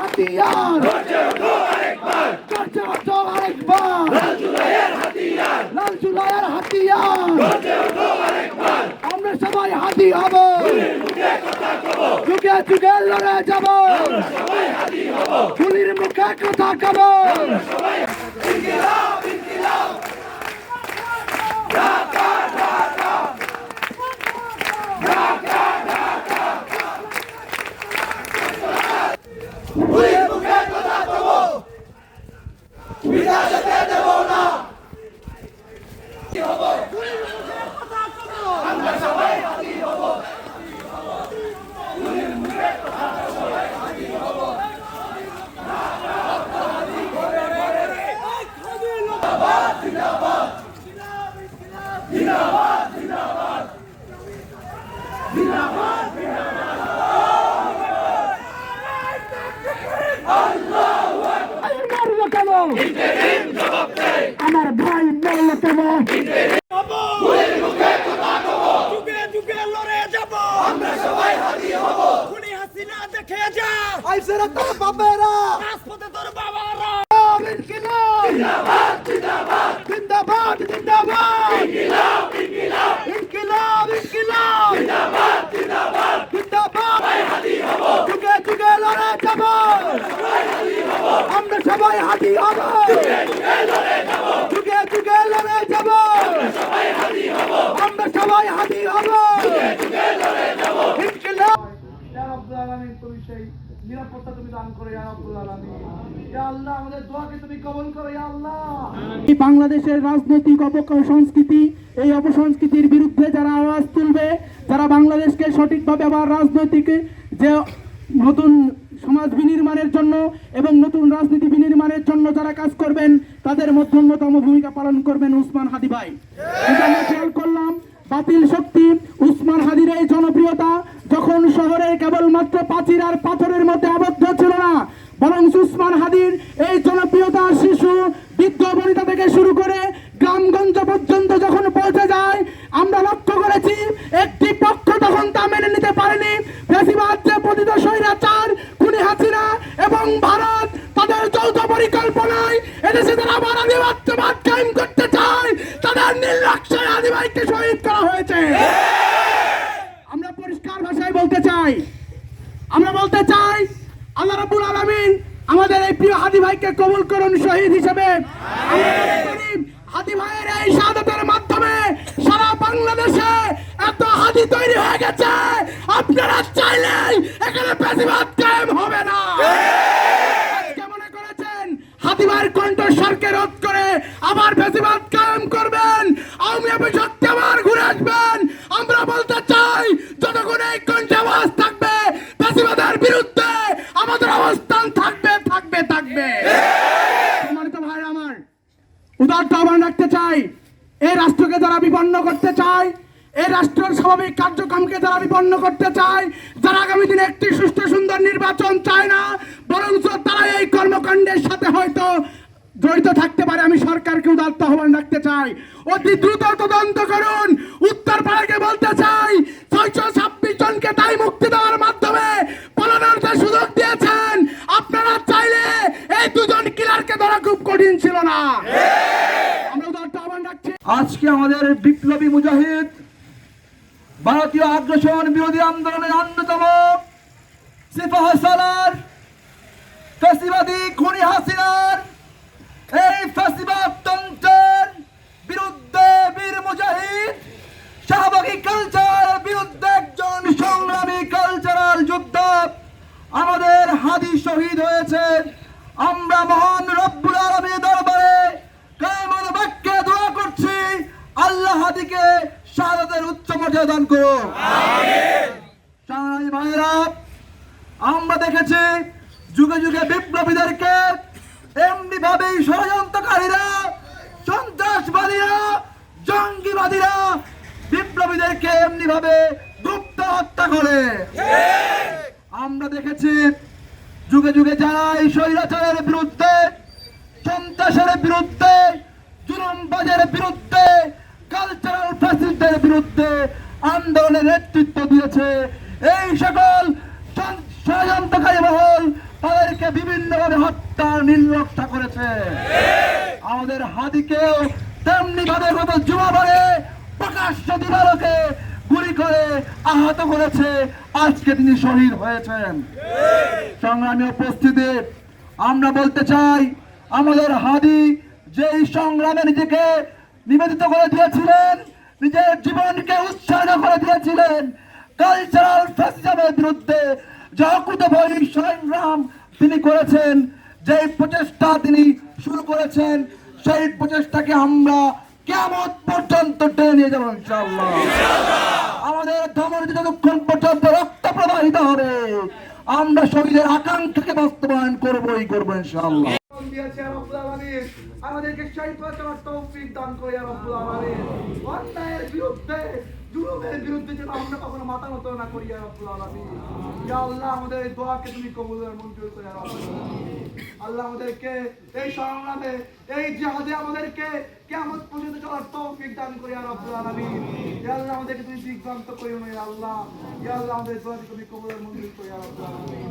হাতিয়ার। লাল জুলাইয়ের হাতিয়ার। আমরা সবাই হাতি হব। যুগে যুগে লড়ে যাব। গুলির মুখে কথা কব আমি মারলো কেন আমার ভাই মারলো কেন যুগে যুগে লড়ে যাব আমরা সবাই হাজির হব খুনি হাসিনা দেখে যা আইসেরা তোর বাপেরা রাজপথে তোর বাবারা। ইনকিলাব জিন্দাবাদ। জিন্দাবাদ জিন্দাবাদ জিন্দাবাদ ইনকিলাব ইনকিলাব ইনকিলাব ইনকিলাব জিন্দাবাদ জিন্দাবাদ জিন্দাবাদ সবাই হাদি হব যুগে যুগে লড়ে যাব সবাই হাদি হব আমরা সবাই হাদি হব। যুগে যুগে লড়ে যাব। আমরা সবাই হাদি হব। তুমি সেই নিরাপত্তা তুমি দান করো রাব্বুল আলামিন। আল্লাহ আমাদের দোয়াকে তুমি কবুল করো আল্লাহ। বাংলাদেশের রাজনৈতিক অপসংস্কৃতি এই অপসংস্কৃতির বিরুদ্ধে যারা আওয়াজ তুলবে তারা বাংলাদেশকে সঠিকভাবে আবার রাজনৈতিক যে নতুন সমাজ বিনির্মাণের জন্য এবং নতুন রাজনীতি বিনির্মাণের জন্য যারা কাজ করবেন, তাদের মধ্যে অন্যতম ভূমিকা পালন করবেন উসমান হাদি ভাই। খেয়াল করলাম, বাতিল শক্তি উসমান হাদির এই জনপ্রিয়তা যখন শহরের কেবলমাত্র প্রাচীর আর পাথরের মধ্যে আবদ্ধ ছিল না, বরং সুসমান হাদির এই জনপ্রিয়তা শিশু বৃদ্ধ আলামিন আমাদের এই প্রিয় হাদি ভাইকে কবুল করুন শহীদ হিসেবে। হাদি ভাইয়ের এই শাহাদাতের মাধ্যমে সারা বাংলাদেশে এত হাদি তৈরি হয়ে গেছে। আপনারা এখানে কায়েম হবে না। কণ্ঠস্বরকে রোধ করে আবার বেশিরভাগ কায়েম করবেন। লীগ শক্তি আবার ঘুরে আসবেন। আমরা বলতে চাই যতক্ষণ এই কণ্ঠে আওয়াজ থাকবে। বেশিরভাগের বিরুদ্ধে আমাদের অবস্থান থাকবে থাকবে থাকবে সম্মানিত ভাই আমার উদারতা আহ্বান রাখতে চাই। এই রাষ্ট্রকে যারা বিপন্ন করতে চায়, এই রাষ্ট্রের স্বাভাবিক কার্যক্রমকে যারা বিপন্ন করতে চায়, যারা আগামী দিনে একটি সুষ্ঠু সুন্দর নির্বাচন চায় না, বরঞ্চ তারা এই কর্মকাণ্ডের সাথে হয়তো জড়িত থাকতে পারে। আমি সরকারকে উদার্ত আহ্বান রাখতে চাই। অতি দ্রুত তদন্ত করুন আজকে আমাদের বিপ্লবী মুজাহিদ ভারতীয় আগ্রাসন বিরোধী আন্দোলনের অন্যতম সিপাহ সালার ফেসিবাদী খুনি হাসিনার এই ফেসিবাদ তন্ত্রের বিরুদ্ধে বীর মুজাহিদ শাহবাগী কালচার বিরুদ্ধে একজন সংগ্রামী কালচারাল যোদ্ধা আমাদের হাদি শহীদ হয়েছে। আমরা মহান মর্যাদা দান করো ভাইরা আমরা দেখেছি যুগে যুগে বিপ্লবীদেরকে এইভাবেই ষড়যন্ত্রকারীরা, সন্ত্রাসবাদীরা, জঙ্গিবাদীরা বিপ্লবীদেরকে এমনি ভাবে গুপ্ত হত্যা করে। আমরা দেখেছি যুগে যুগে যারা এই স্বৈরাচারের বিরুদ্ধে, সন্ত্রাসের বিরুদ্ধে, জুলুমবাজের বিরুদ্ধে কালচারাল ফ্যাসিস্টদের বিরুদ্ধে আন্দোলনের নেতৃত্ব দিয়েছে। এই সকল ষড়যন্ত্রকারী মহল তাদেরকে বিভিন্নভাবে হত্যা নির্লক্ষা করেছে। আমাদের হাদিকেও তেমনি ভাবে গত জুমাবারে প্রকাশ্য দিবালোকে গুলি করে আহত করেছে। আজকে তিনি শহীদ হয়েছেন। সংগ্রামী উপস্থিতি, আমরা বলতে চাই, আমাদের হাদি যেই সংগ্রামে নিজেকে নিবেদিত করে দিয়েছিলেন। নিজের জীবনকে উৎসর্গ করে দিয়েছিলেন। কালচারাল ফ্যাসিজমের বিরুদ্ধে বই সংগ্রাম তিনি করেছেন। যেই প্রচেষ্টা তিনি শুরু করেছেন, সেই প্রচেষ্টাকে আমরা কেমন পর্যন্ত টেনে নিয়ে যাব ইনশাআল্লাহ। আমাদের ধমনী যতক্ষণ পর্যন্ত রক্ত প্রবাহিত হবে। আমরা শহীদের আকাঙ্ক্ষাকে বাস্তবায়ন করবোই, করব ইনশাআল্লাহ। আমাদেরকে সেই পথে তৌফিক দান করে আলামিন। অন্যায়ের বিরুদ্ধে, জুলুমের বিরুদ্ধে যেন আমরা কখনো মাথা নত না করি রব্বুল আলামিন। ইয়া আল্লাহ, আমাদের এই দোয়াকে তুমি কবুল আর মঞ্জুর করে রব্বুল আলামিন। আল্লাহ আমাদেরকে এই সংগ্রামে এই জাহাজে আমাদেরকে কেমন পর্যন্ত চলার তৌফিক দান করি আর আব্দুল আলমী ইয়া আল্লাহ আমাদেরকে তুমি দিগ্রান্ত করিও না আল্লাহ। ইয়া আল্লাহ আমাদের তুমি কবুল মন্দির মঞ্জুর আর রব্বুল আলামিন।